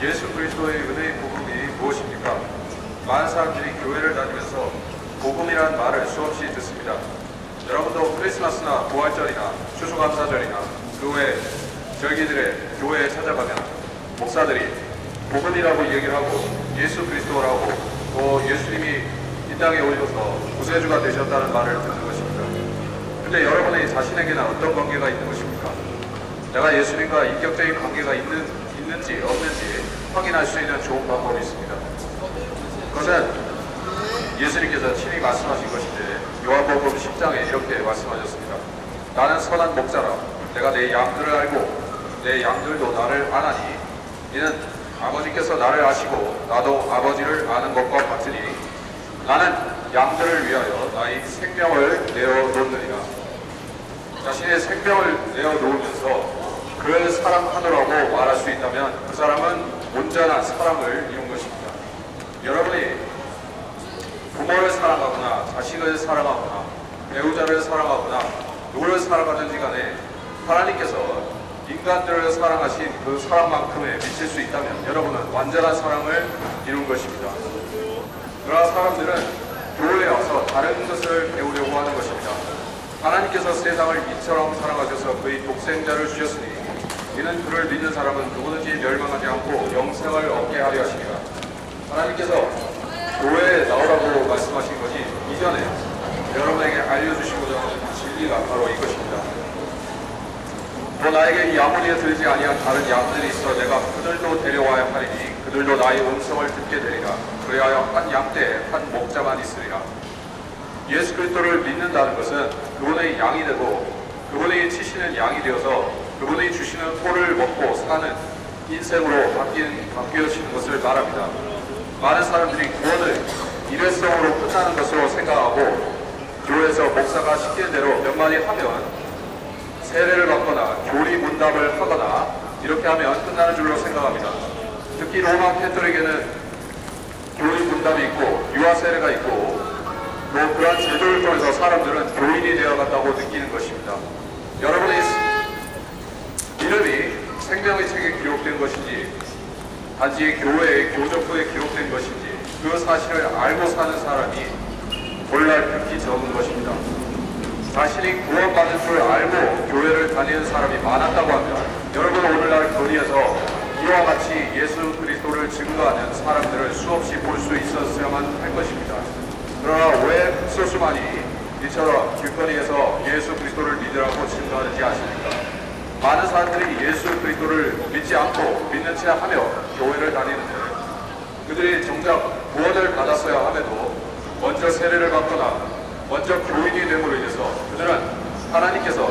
예수 그리스도의 은혜의 복음이 무엇입니까? 많은 사람들이 교회를 다니면서 복음이라는 말을 수없이 듣습니다. 여러분도 크리스마스나 부활절이나 추수감사절이나 그외 절기들의 교회에 찾아가면 목사들이 복음이라고 얘기를 하고 예수 그리스도라고 또 예수님이 이 땅에 오셔서 구세주가 되셨다는 말을 듣는 것입니다. 근데 여러분의 자신에게는 어떤 관계가 있는 것입니까? 내가 예수님과 인격적인 관계가 있는, 있는지 없는지 확인할 수 있는 좋은 방법이 있습니다. 그것은 예수님께서 친히 말씀하신 것인데 요한복음 10장에 이렇게 말씀하셨습니다. 나는 선한 목자라 내가 내 양들을 알고 내 양들도 나를 아나니 이는 아버지께서 나를 아시고 나도 아버지를 아는 것과 같으니 나는 양들을 위하여 나의 생명을 내어 놓느니라 자신의 생명을 내어 놓으면서 그를 사랑하노라고 말할 수 있다면 그 사람은 온전한 사랑을 이룬 것입니다. 여러분이 부모를 사랑하거나 자식을 사랑하거나 배우자를 사랑하거나 누구를 사랑하든지 간에 하나님께서 인간들을 사랑하신 그 사랑만큼에 미칠 수 있다면 여러분은 완전한 사랑을 이룬 것입니다. 그러나 사람들은 교회에 와서 다른 것을 배우려고 하는 것입니다. 하나님께서 세상을 이처럼 사랑하셔서 그의 독생자를 주셨으니 이는 그를 믿는 사람은 누구든지 멸망하지 않고 영생을 얻게 하려 하시니라. 하나님께서 교회에 나오라고 말씀하신 것이 이전에 여러분에게 알려주시고자 하는 진리가 바로 이것입니다. 또 나에게 이 아모니에 들지 아니한 다른 양들이 있어 내가 그들도 데려와야 하리니 그들도 나의 음성을 듣게 되리라. 그리하여 한 양떼에 한 목자만 있으리라. 예수 그리스도를 믿는다는 것은 그분의 양이 되고 그분이 치시는 양이 되어서 그분이 주시는 토를 먹고 사는 인생으로 바뀐, 바뀌어지는 것을 말합니다. 많은 사람들이 구원을 일회성으로 끝나는 것으로 생각하고 교회에서 목사가 시키는 대로 몇 마디 하면 세례를 받거나 교리 문답을 하거나 이렇게 하면 끝나는 줄로 생각합니다. 특히 로마 캐톨릭에는 교리 문답이 있고 유아 세례가 있고 또 그러한 제도를 통해서 사람들은 교인이 되어간다고 느끼는 것입니다. 여러분의 이름이 생명의 책에 기록된 것인지 단지 교회의 교적부에 기록된 것인지 그 사실을 알고 사는 사람이 오늘날 극히 적은 것입니다. 자신이 구원받은 줄 알고 교회를 다니는 사람이 많았다고 하면 여러분 오늘날 교리에서 이와 같이 예수 그리스도를 증거하는 사람들을 수없이 볼 수 있었어야만 할 것입니다. 그러나 왜 소수만이 이처럼 길거리에서 예수 그리스도를 믿으라고 증거하는지 아십니까? 많은 사람들이 예수 그리스도를 믿지 않고 믿는 채 하며 교회를 다니는데 그들이 정작 구원을 받았어야 함에도 먼저 세례를 받거나 먼저 교인이 됨으로 인해서 그들은 하나님께서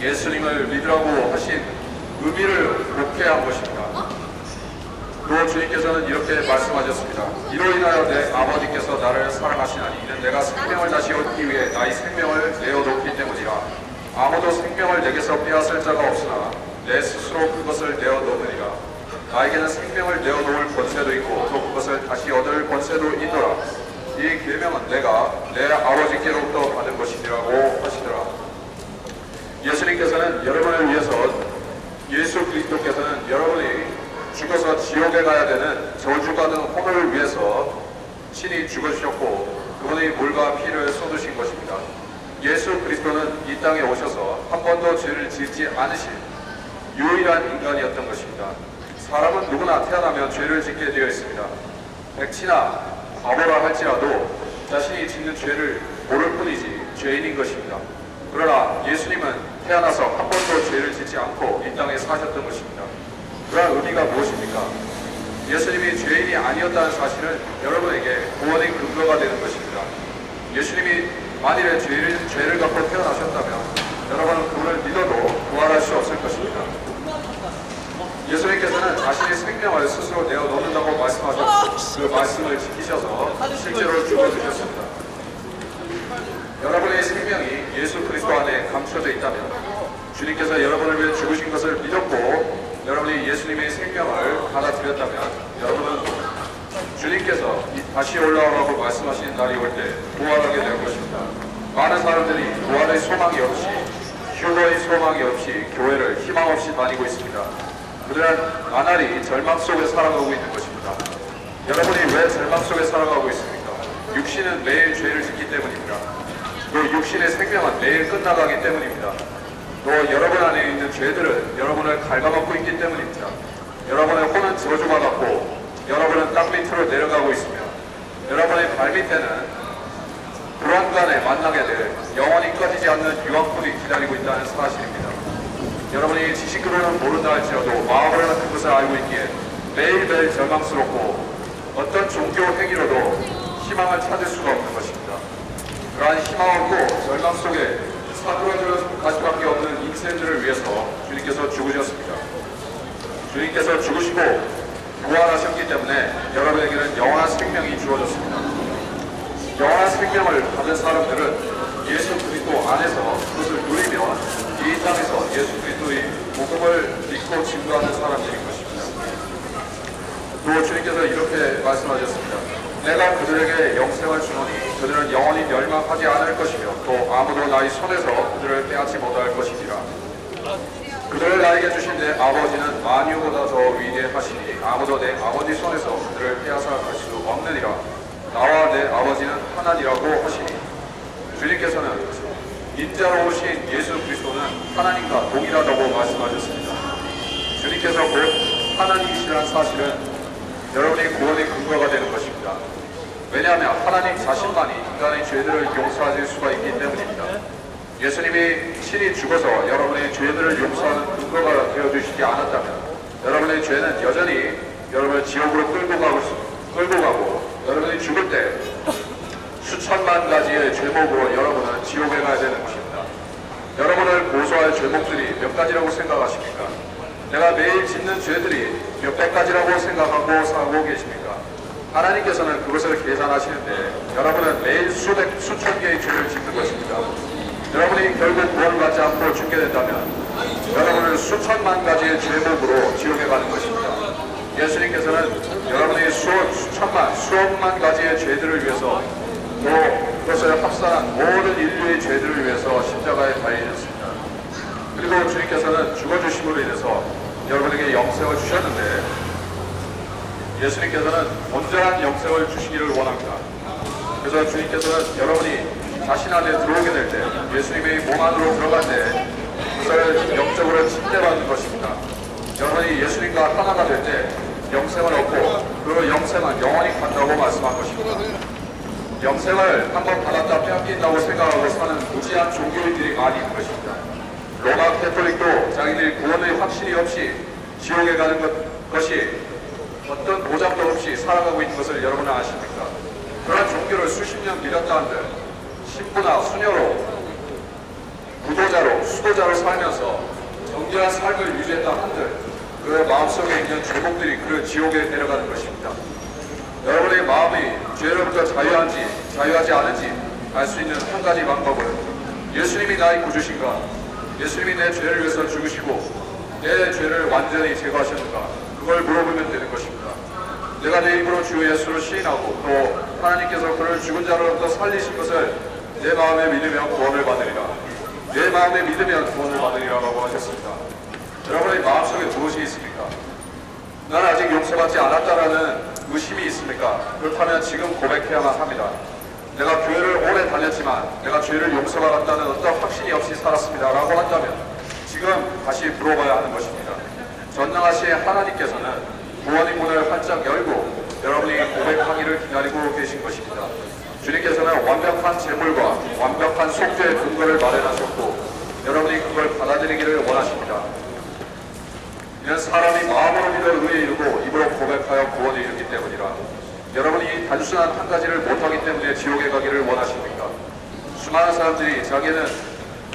예수님을 믿으라고 하신 의미를 목회한 것입니다. 또 주님께서는 이렇게 말씀하셨습니다. 이로 인하여 내 아버지께서 나를 사랑하시나니 이는 내가 생명을 다시 얻기 위해 나의 생명을 내어놓기 때문이라. 아무도 생명을 내게서 빼앗을 자가 없으나 내 스스로 그것을 내어놓으리라. 나에게는 생명을 내어놓을 권세도 있고 또 그것을 다시 얻을 권세도 있노라. 이 계명은 내가 내 아버지께로부터 받은 것이라고 하시더라. 예수님께서는 여러분을 위해서 예수 그리스도께서는 여러분이 죽어서 지옥에 가야 되는 저주받은 혼을 위해서 신이 죽으셨고 그분의 물과 피를 쏟으신 것입니다. 예수 그리스도는 이 땅에 오셔서 한 번도 죄를 짓지 않으신 유일한 인간이었던 것입니다. 사람은 누구나 태어나면 죄를 짓게 되어 있습니다. 백치나 바보라 할지라도 자신이 짓는 죄를 모를 뿐이지 죄인인 것입니다. 그러나 예수님은 태어나서 한 번도 죄를 짓지 않고 이 땅에 사셨던 것입니다. 그러한 의미가 무엇입니까? 예수님이 죄인이 아니었다는 사실은 여러분에게 구원의 근거가 되는 것입니다. 예수님이 만일에 죄를, 죄를 갖고 태어나셨다면 여러분은 그분을 믿어도 부활할 수 없을 것입니다. 예수님께서는 자신의 생명을 스스로 내어놓는다고 말씀하셨고 그 말씀을 지키셔서 실제로 죽어주셨습니다. 여러분의 생명이 예수 그리스도 안에 감춰져 있다면 주님께서 여러분을 위해 죽으신 것을 믿었고 여러분이 예수님의 생명을 받아들였다면 여러분은 주님께서 이- 다시 올라오라고 말씀하시는 날이 올 때 부활하게 될 것입니다. 많은 사람들이 부활의 소망이 없이 휴거의 소망이 없이 교회를 희망 없이 다니고 있습니다. 그들은 나날이 절망 속에 살아가고 있는 것입니다. 여러분이 왜 절망 속에 살아가고 있습니까? 육신은 매일 죄를 짓기 때문입니다. 또 육신의 생명은 매일 끝나가기 때문입니다. 또 여러분 안에 있는 죄들은 여러분을 갉아먹고 있기 때문입니다. 여러분의 혼은 저주가 같고 여러분은 땅 밑으로 내려가고 있으며 여러분의 발 밑에는 불안간에 만나게 될 영원히 꺼지지 않는 유황불이 기다리고 있다는 사실입니다. 여러분이 지식으로는 모른다 할지라도 마음으로 같은 것을 알고 있기에 매일매일 절망스럽고 어떤 종교 행위로도 희망을 찾을 수가 없는 것입니다. 그러한 희망 없고 절망 속에 사그라들 가시밖에 없는 인생들을 위해서 주님께서 죽으셨습니다. 주님께서 죽으시고 부활하셨기 때문에 여러분에게는 영원한 생명이 주어졌습니다. 영원한 생명을 받은 사람들은 예수 그리스도 안에서 그것을 누리며 이 땅에서 예수 그리스도의 복음을 믿고 증거하는 사람들인 것입니다. 또 주님께서 이렇게 말씀하셨습니다. 내가 그들에게 영생을 주노니 그들은 영원히 멸망하지 않을 것이며 또 아무도 나의 손에서 그들을 빼앗지 못할 것이니라. 그들을 나에게 주신 내 아버지는 만유보다 더 위대하시니 아무도 내 아버지 손에서 그들을 빼앗아 갈 수 없느니라. 나와 내 아버지는 하나니라고 하시니 주님께서는 인자로 오신 예수 그리스도는 하나님과 동일하다고 말씀하셨습니다. 주님께서 곧 하나님이시라는 사실은 여러분의 구원의 근거가 되는 것입니다. 왜냐하면 하나님 자신만이 인간의 죄들을 용서하실 수가 있기 때문입니다. 예수님이 친히 죽어서 여러분의 죄들을 용서하는 근거가 되어주시지 않았다면 여러분의 죄는 여전히 여러분을 지옥으로 끌고 가고, 끌고 가고 여러분이 죽을 때 수천만 가지의 죄목으로 여러분은 지옥에 가야 되는 것입니다. 여러분을 고소할 죄목들이 몇 가지라고 생각하십니까? 내가 매일 짓는 죄들이 몇백 가지라고 생각하고 살고 계십니까? 하나님께서는 그것을 계산하시는데 여러분은 매일 수백, 수천 개의 죄를 짓는 것입니다. 여러분이 결국 구원을 받지 않고 죽게 된다면 여러분은 수천만 가지의 죄목으로 지옥에 가는 것입니다. 예수님께서는 여러분의 수억, 수천만, 수억만 가지의 죄들을 위해서 또 그것을 합산한 모든 인류의 죄들을 위해서 십자가에 달리셨습니다. 그리고 주님께서는 죽어주심으로 인해서 여러분에게 영생을 주셨는데 예수님께서는 온전한 영생을 주시기를 원합니다. 그래서 주님께서는 여러분이 자신 안에 들어오게 될 때 예수님의 몸 안으로 들어갈 때 그것을 영적으로 침대받는 것입니다. 여러분이 예수님과 하나가 될 때 영생을 얻고 그 영생은 영원히 간다고 말씀한 것입니다. 영생을 한번 받았다 빼앗긴다고 생각하고 사는 무지한 종교인들이 많이 있는 것입니다. 로마 캐톨릭도 자기들이 구원의 확신이 없이 지옥에 가는 것, 것이 어떤 보장도 없이 살아가고 있는 것을 여러분은 아십니까? 그런 종교를 수십 년 믿었다 한들 신부나 수녀로 부도자로 수도자로 살면서 정결한 삶을 유지했다 한들 그의 마음속에 있는 죄목들이 그 지옥에 내려가는 것입니다. 여러분의 마음이 죄로부터 자유한지 자유하지 않은지 알 수 있는 한 가지 방법은 예수님이 나의 구주신가 예수님이 내 죄를 위해서 죽으시고 내 죄를 완전히 제거하셨는가 그걸 물어보면 되는 것입니다. 내가 내 입으로 주 예수를 시인하고 또 하나님께서 그를 죽은 자로부터 살리신 것을 내 마음에 믿으면 구원을 받으리라. 내 마음에 믿으면 구원을 받으리라고 하셨습니다. 여러분의 마음속에 무엇이 있습니까? 난 아직 용서받지 않았다라는 의심이 있습니까? 그렇다면 지금 고백해야만 합니다. 내가 교회를 오래 다녔지만 내가 죄를 용서받았다는 어떤 확신이 없이 살았습니다. 라고 한다면 지금 다시 물어봐야 하는 것입니다. 전능하신 하나님께서는 구원의 문을 활짝 열고 여러분이 고백하기를 기다리고 계신 것입니다. 주님께서는 완벽한 재물과 완벽한 속죄의 근거를 마련하셨고 여러분이 그걸 받아들이기를 원하십니다. 이는 사람이 마음으로 믿어 의에 이르고 입으로 고백하여 구원에 이르기 때문이라. 여러분이 단순한 한 가지를 못하기 때문에 지옥에 가기를 원하십니까? 수많은 사람들이 자기는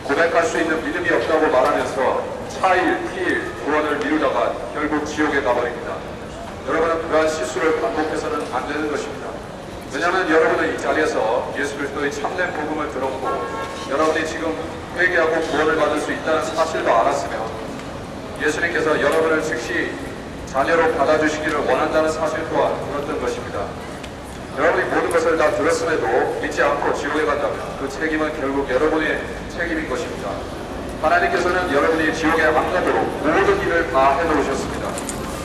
고백할 수 있는 믿음이 없다고 말하면서 차일, 피일, 구원을 미루다가 결국 지옥에 가버립니다. 여러분은 그러한 실수를 반복해서는 안 되는 왜냐하면 여러분은 이 자리에서 예수 그리스도의 참된 복음을 들었고 여러분이 지금 회개하고 구원을 받을 수 있다는 사실도 알았으며 예수님께서 여러분을 즉시 자녀로 받아주시기를 원한다는 사실 또한 들었던 것입니다. 여러분이 모든 것을 다 들었음에도 믿지 않고 지옥에 간다면 그 책임은 결국 여러분의 책임인 것입니다. 하나님께서는 여러분이 지옥에 안 가도록 모든 일을 다 해놓으셨습니다.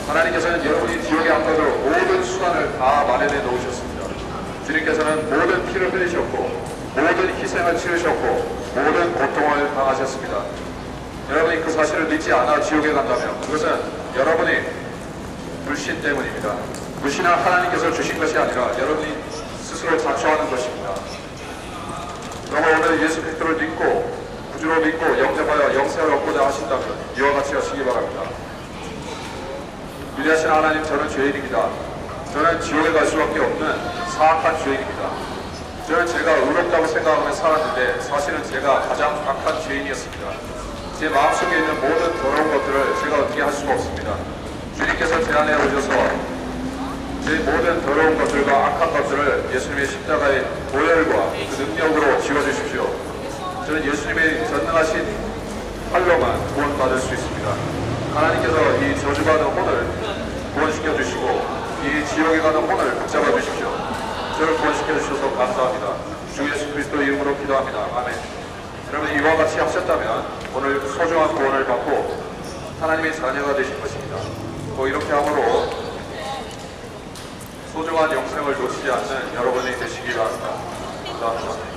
하나님께서는 여러분이 지옥에 안 가도록 모든 수단을 다 마련해 놓으셨습니다. 주님께서는 모든 피를 흘리셨고 모든 희생을 치르셨고 모든 고통을 당하셨습니다. 여러분이 그 사실을 믿지 않아 지옥에 간다면 그것은 여러분이 불신 때문입니다. 불신은 하나님께서 주신 것이 아니라 여러분이 스스로 자초하는 것입니다. 여러분 오늘 예수 그리스도를 믿고 구주로 믿고 영접하여 영생을 얻고자 하신다면 이와 같이 하시기 바랍니다. 위대하신 하나님 저는 죄인입니다. 저는 지옥에 갈 수밖에 없는 사악한 죄인입니다. 저는 제가 의롭다고 생각하며 살았는데 사실은 제가 가장 악한 죄인이었습니다. 제 마음속에 있는 모든 더러운 것들을 제가 어떻게 할 수가 없습니다. 주님께서 제 안에 오셔서 제 모든 더러운 것들과 악한 것들을 예수님의 십자가의 보혈과 그 능력으로 지워주십시오. 저는 예수님의 전능하신 팔로만 구원받을 수 있습니다. 하나님께서 이 저주받은 혼을 구원시켜 주시고 이 지옥에 가는 혼을 붙잡아 주십시오. 저를 구원시켜 주셔서 감사합니다. 주 예수 그리스도 이름으로 기도합니다. 아멘. 여러분 이와 같이 하셨다면 오늘 소중한 구원을 받고 하나님의 자녀가 되신 것입니다. 뭐 이렇게 함으로 소중한 영생을 놓치지 않는 여러분이 되시기 바랍니다. 감사합니다.